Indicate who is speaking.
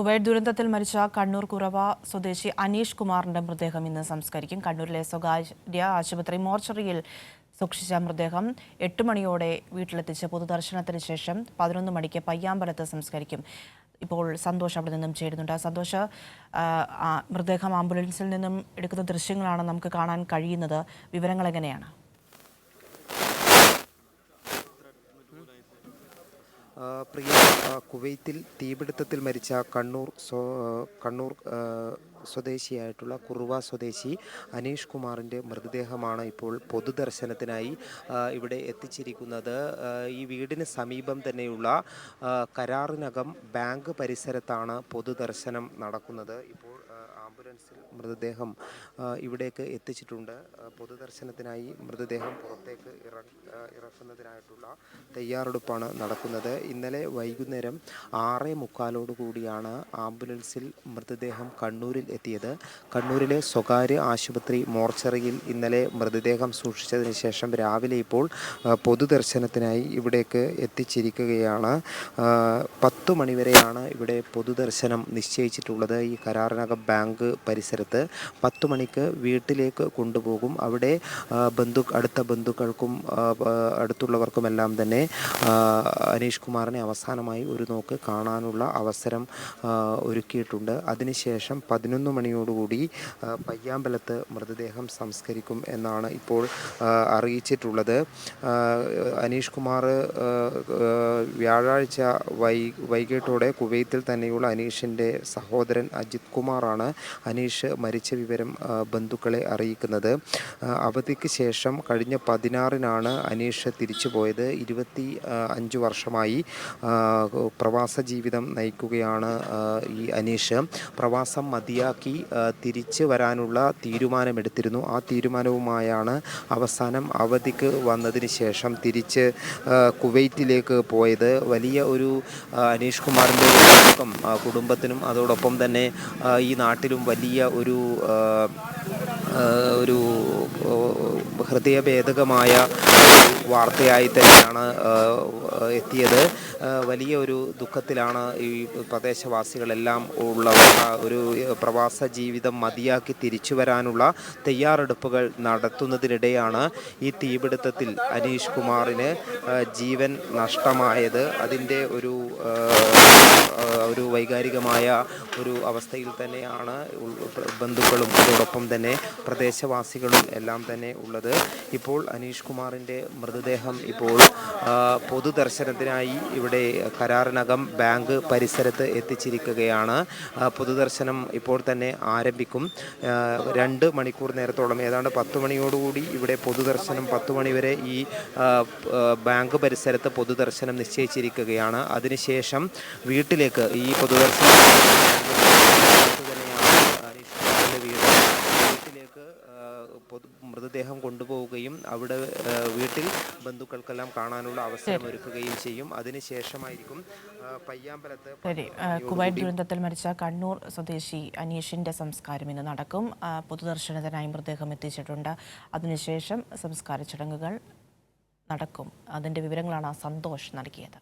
Speaker 1: Kuwait ദുരന്തത്തിൽ മരിച്ച കണ്ണൂർ കുറവ സ്വദേശി അനീഷ് കുമാറിന്റെ മൃതദേഹം ഇന്ന് സംസ്കരിക്കും. കണ്ണൂരിലെ സ്വകാര്യ ആശുപത്രി മോർച്ചറിയിൽ സൂക്ഷിച്ച മൃതദേഹം എട്ട് മണിയോടെ വീട്ടിലെത്തിച്ച് പൊതുദർശനത്തിന് ശേഷം പതിനൊന്ന് മണിക്ക് പയ്യാമ്പലത്ത് സംസ്കരിക്കും. ഇപ്പോൾ സന്തോഷ് അവിടെ നിന്നും ചേരുന്നുണ്ട്. സന്തോഷ് മൃതദേഹം ആംബുലൻസിൽ നിന്നും എടുക്കുന്ന ദൃശ്യങ്ങളാണ് നമുക്ക് കാണാൻ കഴിയുന്നത്. വിവരങ്ങൾ എങ്ങനെയാണ്?
Speaker 2: പ്രിയ കുവൈത്തിൽ തീപിടുത്തത്തിൽ മരിച്ച കണ്ണൂർ കണ്ണൂർ സ്വദേശിയായിട്ടുള്ള കുറുവ സ്വദേശി അനീഷ് കുമാറിന്റെ മൃതദേഹമാണ് ഇപ്പോൾ പൊതുദർശനത്തിനായി ഇവിടെ എത്തിച്ചിരിക്കുന്നത്. ഈ വീടിന് സമീപം തന്നെയുള്ള കരാറിനകം ബാങ്ക് പരിസരത്താണ് പൊതുദർശനം നടക്കുന്നത്. ഇപ്പോൾ ആംബുലൻസിൽ മൃതദേഹം ഇവിടേക്ക് എത്തിച്ചിട്ടുണ്ട്. പൊതുദർശനത്തിനായി മൃതദേഹം പുറത്തേക്ക് ഇറക്കുന്നതിനായിട്ടുള്ള തയ്യാറെടുപ്പാണ് നടക്കുന്നത്. ഇന്നലെ വൈകുന്നേരം ആറേ മുക്കാലോട് കൂടിയാണ് ആംബുലൻസിൽ മൃതദേഹം കണ്ണൂരിൽ എത്തിയത്. കണ്ണൂരിലെ സ്വകാര്യ ആശുപത്രി മോർച്ചറിയിൽ ഇന്നലെ മൃതദേഹം സൂക്ഷിച്ചതിന് ശേഷം രാവിലെ ഇപ്പോൾ പൊതുദർശനത്തിനായി ഇവിടേക്ക് എത്തിച്ചിരിക്കുകയാണ്. പത്തു മണിവരെയാണ് ഇവിടെ പൊതുദർശനം നിശ്ചയിച്ചിട്ടുള്ളത്. ഈ കരാറിനകം ബാങ്ക് പരിസരത്ത് പത്ത് മണിക്ക് വീട്ടിലേക്ക് കൊണ്ടുപോകും. അവിടെ ബന്ധു അടുത്ത ബന്ധുക്കൾക്കും അടുത്തുള്ളവർക്കുമെല്ലാം തന്നെ അനീഷ് കുമാറിനെ അവസാനമായി ഒരു നോക്ക് കാണാനുള്ള അവസരം ഒരുക്കിയിട്ടുണ്ട്. അതിനുശേഷം പതിനൊന്ന് മണിയോടുകൂടി പയ്യാമ്പലത്ത് മൃതദേഹം സംസ്കരിക്കും എന്നാണ് ഇപ്പോൾ അറിയിച്ചിട്ടുള്ളത്. അനീഷ് കുമാർ വ്യാഴാഴ്ച വൈ വൈകിട്ടോടെ കുവൈത്തിൽ തന്നെയുള്ള അനീഷിന്റെ സഹോദരൻ അജിത് കുമാറാണ് അനീഷ് മരിച്ച വിവരം ബന്ധുക്കളെ അറിയിക്കുന്നത്. അവധിക്ക് ശേഷം കഴിഞ്ഞ പതിനാറിനാണ് അനീഷ് തിരിച്ചു പോയത്. ഇരുപത്തി അഞ്ച് വർഷമായി പ്രവാസ ജീവിതം നയിക്കുകയാണ് ഈ അനീഷ്. പ്രവാസം മതിയാക്കി തിരിച്ചു വരാനുള്ള തീരുമാനമെടുത്തിരുന്നു. ആ തീരുമാനവുമായാണ് അവസാനം അവധിക്ക് വന്നതിന് ശേഷം തിരിച്ച് കുവൈറ്റിലേക്ക് പോയത്. വലിയ ഒരു അനീഷ് കുമാറിന്റെ കുടുംബത്തിനും അതോടൊപ്പം തന്നെ ഈ ഈ വലിയ ഒരു ഒരു ഹൃദയഭേദകമായ വാർത്തയായി തന്നെയാണ് എത്തിയത്. വലിയ ഒരു ദുഃഖത്തിലാണ് ഈ പ്രദേശവാസികളെല്ലാം ഉള്ളവർ ഒരു പ്രവാസ ജീവിതം മതിയാക്കി തിരിച്ചു വരാനുള്ള തയ്യാറെടുപ്പുകൾ നടത്തുന്നതിനിടെയാണ് ഈ തീപിടുത്തത്തിൽ അനീഷ് കുമാറിന് ജീവൻ നഷ്ടമായത്. അതിന്റെ ഒരു ഒരു വൈകാരികമായ ഒരു അവസ്ഥയിൽ തന്നെയാണ് ബന്ധുക്കളും അതോടൊപ്പം തന്നെ പ്രദേശവാസികളും എല്ലാം തന്നെ ഉള്ളത്. ഇപ്പോൾ അനീഷ് കുമാറിന്റെ മൃതദേഹം ഇപ്പോൾ പൊതുദർശനത്തിനായി ഇവിടെ കരാറിനകം ബാങ്ക് പരിസരത്ത് എത്തിച്ചിരിക്കുകയാണ്. പൊതുദർശനം ഇപ്പോൾ തന്നെ ആരംഭിക്കും. രണ്ട് മണിക്കൂർ നേരത്തോളം ഏതാണ്ട് പത്ത് മണിയോടുകൂടി ഇവിടെ പൊതുദർശനം പത്ത് മണിവരെ ഈ ബാങ്ക് പരിസരത്ത് പൊതുദർശനം നിശ്ചയിച്ചിരിക്കുകയാണ്. അതിനുശേഷം വീട്ടിലേക്ക് ഈ പൊതുദർശനം വീട്ടിലേക്ക് പൊതു മൃതദേഹം കൊണ്ടുപോവുകയും അവിടെ വീട്ടിൽ ബന്ധുക്കൾക്കെല്ലാം കാണാനുള്ള അവസരം ഒരുക്കുകയും ചെയ്യും. അതിനുശേഷമായിരിക്കും പയ്യാമ്പലത്ത്
Speaker 1: ശരി. കുവൈറ്റ് ദുരന്തത്തിൽ മരിച്ച കണ്ണൂർ സ്വദേശി അനീഷിന്റെ സംസ്കാരം ഇന്ന് നടക്കും. പൊതുദർശനത്തിനായി മൃതദേഹം എത്തിച്ചിട്ടുണ്ട്. അതിനുശേഷം സംസ്കാര ചടങ്ങുകൾ നടക്കും. അതിന്റെ വിവരങ്ങളാണ് സന്തോഷ് നൽകിയത്.